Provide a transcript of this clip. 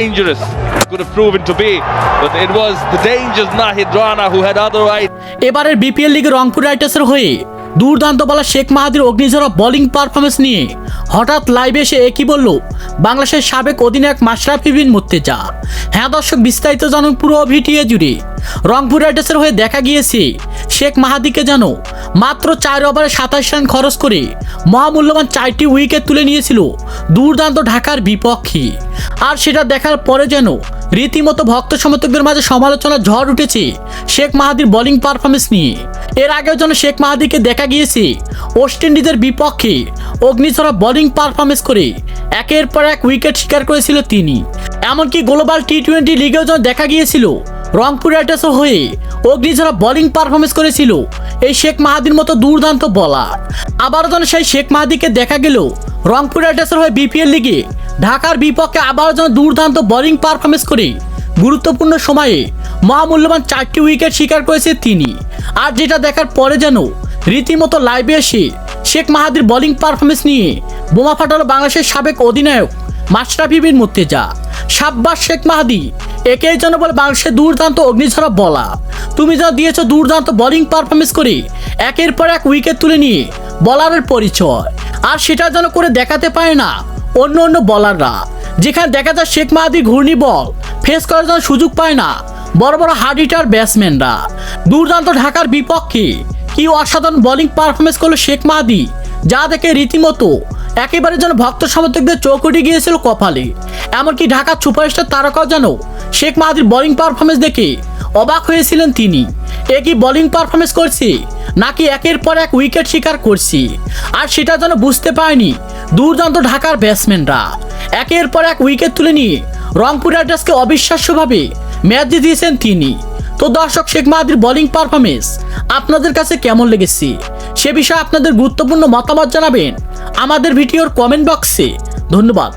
dangerous. Could have proven to be, but it was the dangerous Nahid Rana who had other ideas. এবারের BPL লিগে রংপুর রাইটার্সের হয়ে দুর্দান্ত বলা শেখ মাহাদির অগ্নিঝরা বোলিং পারফরমেন্স নিয়ে হঠাৎ লাইভে এসে একই বলল? বাংলাদেশের সাবেক অধিনায়ক মাশরাফি বিন মুর্তেজা। হ্যাঁ দর্শক বিস্তারিত জানুন পুরো ভিটিএ জুড়ে। রংপুর রাইটার্সের হয়ে দেখা গিয়েছে শেখ মাহাদিকে যেন মাত্র চার ওভারে সাতাশ রান খরচ করে মহামূল্যবান চারটি উইকেট তুলে নিয়েছিল দুর্দান্ত ঢাকার বিপক্ষে। আর সেটা দেখার পরে যেন রীতিমতো ভক্ত সমর্থকদের মাঝে সমালোচনার ঝড় উঠেছে শেখ মাহাদির বোলিং পারফরমেন্স নিয়ে। এর আগেও যেন শেখ মাহাদিকে দেখা গিয়েছে ওয়েস্ট ইন্ডিজের বিপক্ষে অগ্নিঝরা বোলিং পারফরমেন্স করে। একের পর এক উইকেট শিকার করেছিল তিনি। এমনকি গ্লোবাল টি টোয়েন্টি লিগেও যেন দেখা গিয়েছিল রংপুর রাইটার্সের হয়ে অগ্নিঝরা বোলিং পারফরমেন্স করেছিল এই শেখ মাহাদির মতো দুর্দান্ত বলার আবারও যেন সেই শেখ মাহাদিকে দেখা গেল রংপুর রাইটার্সের হয়ে বিপিএল লিগে ঢাকার বিপক্ষে আবারও যেন দুর্দান্ত বোলিং পারফরমেন্স করে। গুরুত্বপূর্ণ সময়ে মহামূল্যবান চারটি উইকেট শিকার করেছে তিনি। আর যেটা দেখার পরে যেন রীতিমতো লাইভে এসে শেখ মাহাদির বোলিং পারফরমেন্স নিয়ে বোমা ফাটালো বাংলাদেশের সাবেক অধিনায়ক মাশরাফি বিন মুর্তেজা। সাব্বাস শেখ মাহাদি, একেই যেন বলে বাংলাদেশের দুর্দান্ত অগ্নিঝরা বলা তুমি যা দিয়েছ দুর্দান্ত বোলিং পারফরমেন্স করে একের পর এক উইকেট তুলে নিয়ে বলারের পরিচয়। আর সেটা যেন করে দেখাতে পারে না অন্য অন্য বলাররা যেখানে দেখা যায় শেখ মাহাদি ঘূর্ণি বল ফেস করার জন্য সুযোগ পায় না। বড় বড় হার্ড হিটার ব্যাটসম্যানরা দুর্দান্ত ঢাকার বিপক্ষে কি অসাধারণ বোলিং পারফরমেন্স করল শেখ মাহাদি, যা দেখে রীতিমতো একেবারে যেন ভক্ত সমর্থকদের চোখ উঠে গিয়েছিল কপালে। এমনকি ঢাকার সুপারস্টার তারকাও যেন শেখ মাহাদির বোলিং পারফরমেন্স দেখে অবাক হয়েছিলেন তিনি। এ কি বোলিং পারফরমেন্স করছে, নাকি একের পর এক উইকেট শিকার করছে? আর সেটা যেন বুঝতে পারেনি দুর্দান্ত ঢাকার ব্যাটসম্যানরা একের পর এক উইকেট তুলে নিয়ে রংপুর রাইডার্সকে অবিশ্বাস্যভাবে ম্যাচ দিয়ে দিয়েছেন তিনি। তো দর্শক, শেখ মাহাদির বোলিং পারফরমেন্স আপনাদের কাছে কেমন লেগেছে? সে বিষয়ে আপনাদের গুরুত্বপূর্ণ মতামত জানাবেন। আমাদের ভিডিওর কমেন্ট বক্সে ধন্যবাদ।